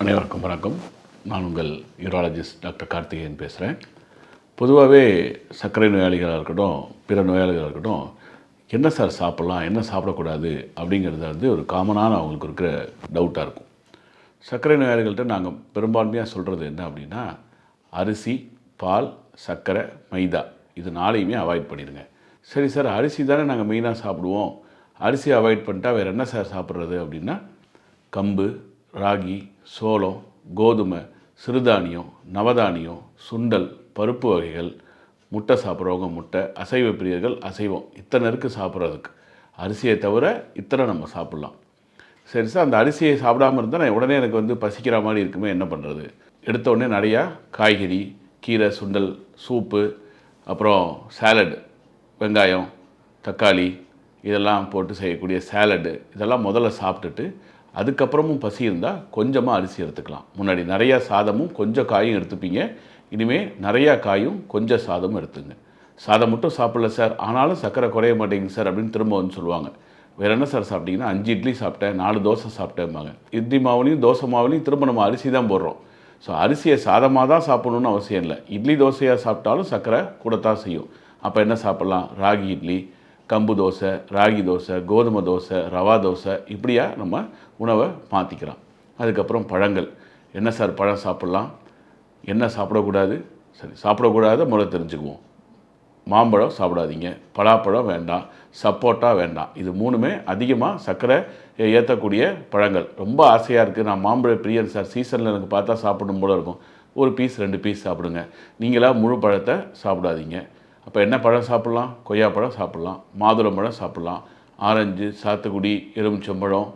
அனைவருக்கும் வணக்கம். நான் உங்கள் யூராலஜிஸ்ட் டாக்டர் கார்த்திகேயன் பேசுகிறேன் பொதுவாகவே சர்க்கரை நோயாளிகளாக இருக்கட்டும் பிற நோயாளிகளாக இருக்கட்டும் என்ன சார் சாப்பிட்லாம் என்ன சாப்பிடக்கூடாது அப்படிங்கிறது வந்து ஒரு காமனான அவங்களுக்கு இருக்கிற டவுட்டாக இருக்கும். சர்க்கரை நோயாளிகள்கிட்ட நாங்கள் பெரும்பான்மையாக சொல்கிறது என்ன அப்படின்னா அரிசி பால் சர்க்கரை மைதா. இது நாளையுமே அவாய்ட் பண்ணிடுங்க. சரி சார் அரிசி தானே நாங்கள் மெயினாக சாப்பிடுவோம். அரிசி அவாய்ட் பண்ணிட்டா வேறு என்ன சார் சாப்பிட்றது அப்படின்னா கம்பு ராகி சோளம் கோதுமை சிறுதானியம் நவதானியம் சுண்டல் பருப்பு வகைகள் முட்டை சாப்பிட்றவங்க முட்டை அசைவ பிரியர்கள் அசைவம். இத்தனை இருக்குது சாப்பிட்றதுக்கு. அரிசியை தவிர இத்தனை நம்ம சாப்பிட்லாம். சரி சார் அந்த அரிசியை சாப்பிடாம இருந்தால் நான் உடனே எனக்கு வந்து பசிக்கிற மாதிரி இருக்குமே என்ன பண்ணுறது எடுத்த உடனே நிறையா காய்கறி கீரை சுண்டல் சூப்பு அப்புறம் சாலட் வெங்காயம் தக்காளி இதெல்லாம் போட்டு செய்யக்கூடிய சேலடு இதெல்லாம் முதல்ல சாப்பிட்டுட்டு அதுக்கப்புறமும் பசி இருந்தால் கொஞ்சமாக அரிசி எடுத்துக்கலாம். முன்னாடி நிறையா சாதமும் கொஞ்சம் காயும் எடுத்துப்பீங்க. இனிமேல் நிறையா காயும் கொஞ்சம் சாதமும் எடுத்துங்க. சாதம் மட்டும் சாப்பிடல சார். ஆனாலும் சர்க்கரை குறைய மாட்டேங்குது சார் அப்படின்னு திரும்ப வந்து சொல்லுவாங்க. வேறு என்ன சார் சாப்பிட்டீங்கன்னா அஞ்சு இட்லி சாப்பிட்டேன் நாலு தோசை சாப்பிட்டேன்பாங்க இட்லி மாவுலையும் தோசை மாவுலையும் திரும்ப நம்ம அரிசி தான் போடுறோம். ஸோ அரிசியை சாதமாக தான் சாப்பிடணும்னு அவசியம் இல்லை. இட்லி தோசையாக சாப்பிட்டாலும் சர்க்கரை கூடத்தான் செய்யும். அப்போ என்ன சாப்பிட்லாம்? ராகி இட்லி கம்பு தோசை ராகி தோசை கோதுமை தோசை ரவா தோசை இப்படியா நம்ம உணவை மாற்றிக்கலாம் அதுக்கப்புறம் பழங்கள். என்ன சார் பழம் சாப்பிட்லாம்? என்ன சாப்பிடக்கூடாது? சரி சாப்பிடக்கூடாத முறை தெரிஞ்சுக்குவோம். மாம்பழம் சாப்பிடாதீங்க. பலாப்பழம் வேண்டாம். சப்போட்டா வேண்டாம். இது மூணுமே அதிகமாக சர்க்கரை ஏற்றக்கூடிய பழங்கள். ரொம்ப ஆசையாக இருக்குது நான் மாம்பழ பிரியன் சார் சீசனில் எனக்கு பார்த்தா சாப்பிடணும் போல இருக்கும். ஒரு பீஸ் ரெண்டு பீஸ் சாப்பிடுங்க. நீங்களாக முழு பழத்தை சாப்பிடாதீங்க. அப்போ என்ன பழம் சாப்பிட்லாம்? கொய்யாப்பழம் சாப்பிட்லாம். மாதுளம்பழம் சாப்பிட்லாம். ஆரஞ்சு சாத்துக்குடி எலுமிச்சம்பழம்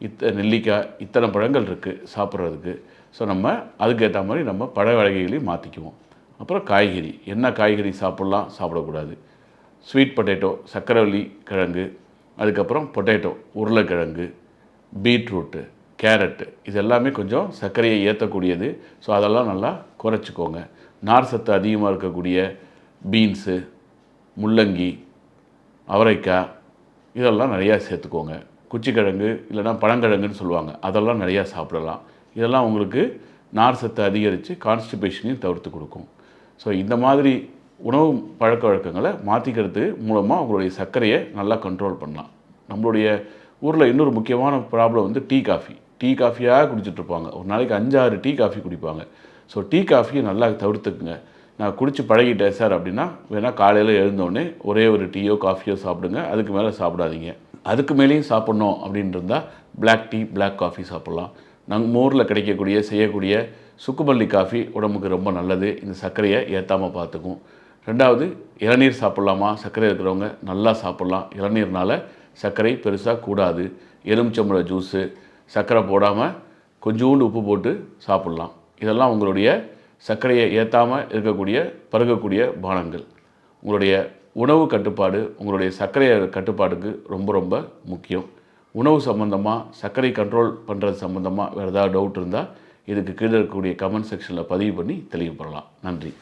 இத்த நெல்லிக்காய் இத்தனை பழங்கள் இருக்குது சாப்பிட்றதுக்கு. ஸோ நம்ம அதுக்கேற்ற மாதிரி நம்ம பழ வகைகளையும் மாற்றிக்குவோம் அப்புறம் காய்கறி. என்ன காய்கறி சாப்பிட்லாம்? சாப்பிடக்கூடாது. ஸ்வீட் பொட்டேட்டோ சக்கரவள்ளி கிழங்கு அதுக்கப்புறம் பொட்டேட்டோ உருளைக்கிழங்கு பீட்ரூட்டு கேரட்டு இது எல்லாமே கொஞ்சம் சர்க்கரையை ஏற்றக்கூடியது ஸோ அதெல்லாம் நல்லா குறைச்சிக்கோங்க. நார் சத்து அதிகமாக இருக்கக்கூடிய பீன்ஸு முள்ளங்கி அவரைக்காய் இதெல்லாம் நிறையா சேர்த்துக்கோங்க. குச்சிக்கிழங்கு இல்லைன்னா பழங்கிழங்குன்னு சொல்லுவாங்க. அதெல்லாம் நிறையா சாப்பிடலாம். இதெல்லாம் உங்களுக்கு நார் சத்தை அதிகரித்து கான்ஸ்டிபேஷனையும் தவிர்த்து கொடுக்கும். ஸோ இந்த மாதிரி உணவு பழக்க வழக்கங்களை மாற்றிக்கிறது மூலமாக உங்களுடைய சர்க்கரையை நல்லா கண்ட்ரோல் பண்ணலாம். நம்மளுடைய ஊரில் இன்னொரு முக்கியமான ப்ராப்ளம் வந்து டீ காஃபி டீ காஃபியாக குடிச்சிட்ருப்பாங்க ஒரு நாளைக்கு அஞ்சாறு டீ காஃபி குடிப்பாங்க. ஸோ டீ காஃபியை நல்லா தவிர்த்துக்குங்க. நான் குடிச்சு பழகிட்டேன் சார் அப்படின்னா வேணால் காலையில் எழுந்தோடனே ஒரே ஒரு டீயோ காஃபியோ சாப்பிடுங்க. அதுக்கு மேலே சாப்பிடாதீங்க. அதுக்கு மேலேயும் சாப்பிட்ணும் அப்படின்னு இருந்தால் பிளாக் டீ பிளாக் காஃபி சாப்பிட்லாம். நாங்கள் ஊரில் கிடைக்கக்கூடிய செய்யக்கூடிய சுக்குமல்லி காஃபி உடம்புக்கு ரொம்ப நல்லது. இந்த சர்க்கரையை ஏற்றாமல் பார்த்துக்கும் ரெண்டாவது இளநீர் சாப்பிட்லாமா? சர்க்கரை இருக்கிறவங்க நல்லா சாப்பிட்லாம். இளநீர்னால் சர்க்கரை பெருசாக கூடாது. எலுமிச்சம்பழ ஜூஸு சர்க்கரை போடாமல் கொஞ்சோண்டு உப்பு போட்டு சாப்பிட்லாம். இதெல்லாம் உங்களுடைய சர்க்கரையை ஏற்றாமல் இருக்கக்கூடிய பருகக்கூடிய பானங்கள். உங்களுடைய உணவு கட்டுப்பாடு உங்களுடைய சர்க்கரை கட்டுப்பாடுக்கு ரொம்ப ரொம்ப முக்கியம். உணவு சம்மந்தமாக சர்க்கரை கண்ட்ரோல் பண்ணுறது சம்மந்தமாக வேறு ஏதாவது டவுட் இருந்தால் இதுக்கு கீழே இருக்கக்கூடிய கமெண்ட் செக்ஷனில் பதிவு பண்ணி தெளிவுபடலாம். நன்றி.